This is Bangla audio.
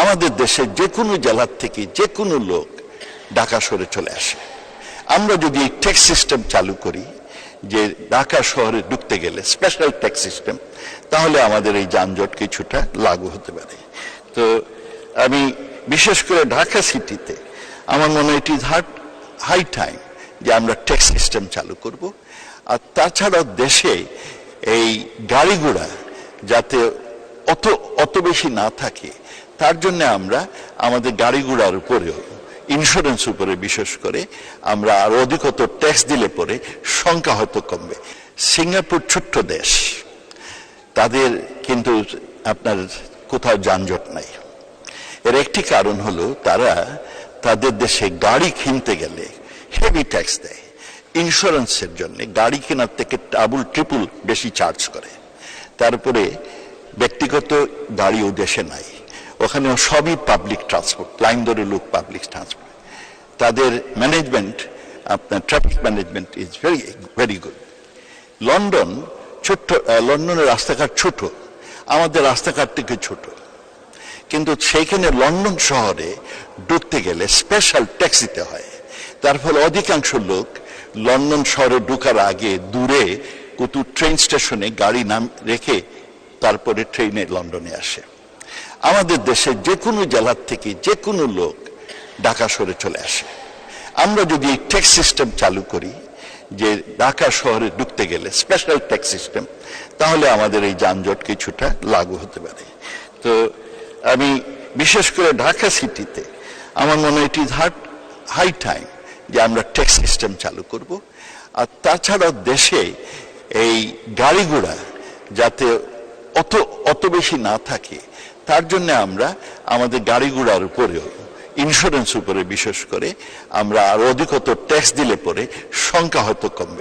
আমাদের দেশে যে কোনো জেলার থেকে যে কোনো লোক ঢাকা শহরে চলে আসে। আমরা যদি এই ট্যাক্স সিস্টেম চালু করি, যে ঢাকা শহরে ঢুকতে গেলে স্পেশাল ট্যাক্স সিস্টেম তাহলে আমাদের এই যানজট কিছুটা লাগু হতে পারে। তো আমি বিশেষ করে ঢাকা সিটিতে আমার মনে হয় it is heart high time যে আমরা ট্যাক্স সিস্টেম চালু করব। আর তাছাড়াও দেশে এই গাড়ি ঘোড়া যাতে অত বেশি না থাকে, তার জন্য আমরা আমাদের গাড়ি ঘোড়ার উপরেও ইন্স্যুরেন্স উপরে বিশেষ করে, আমরা আর অধিকতর ট্যাক্স দিলে পরে সংখ্যা হয়তো কমবে। সিঙ্গাপুর ছোট্ট দেশ, তাদের কিন্তু আপনার কোথাও যানজট নাই। এর একটি কারণ হলো তারা তাদের দেশে গাড়ি কিনতে গেলে হেভি ট্যাক্স দেয়। ইন্স্যুরেন্সের জন্য গাড়ি কেনার থেকে ডাবল ট্রিপল বেশি চার্জ করে। তারপরে ব্যক্তিগত গাড়ি ও দেশে নাই। ওখানে সবই পাবলিক ট্রান্সপোর্ট লাইন ধরে লোক পাবলিক ট্রান্সপোর্ট তাদের ম্যানেজমেন্ট আপনার traffic management is very very good London ছোট্ট লন্ডনের রাস্তাঘাট ছোট, আমাদের রাস্তাঘাট থেকে ছোট। কিন্তু সেইখানে লন্ডন শহরে ঢুকতে গেলে স্পেশাল ট্যাক্স দিতে হয়। তার ফলে অধিকাংশ লোক লন্ডন শহরে ঢুকার আগে দূরে কোথাও ট্রেন স্টেশনে গাড়ি নাম, রেখে তারপরে ট্রেনে লন্ডনে আসে। আমাদের দেশে যে কোনো জেলার থেকে যে কোনো লোক ঢাকা শহরে চলে আসে। আমরা যদি এই ট্যাক্স সিস্টেম চালু করি, যে ঢাকা শহরে ঢুকতে গেলে স্পেশাল ট্যাক্স সিস্টেম তাহলে আমাদের এই যানজট কিছুটা লাগু হতে পারে। তো আমি বিশেষ করে ঢাকা সিটিতে আমার মনে হয় ইট হাই টাইম যে আমরা ট্যাক্স সিস্টেম চালু করব। আর তাছাড়া দেশে এই গাড়ি ঘোড়া যাতে অত অত বেশি না থাকে। তার জন্য আমরা আমাদের গাড়ি ঘোড়ার উপরেও ইন্স্যুরেন্স উপরে বিশেষ করে, আমরা আরও অধিকতর ট্যাক্স দিলে পরে সংখ্যা হয়তো কমবে।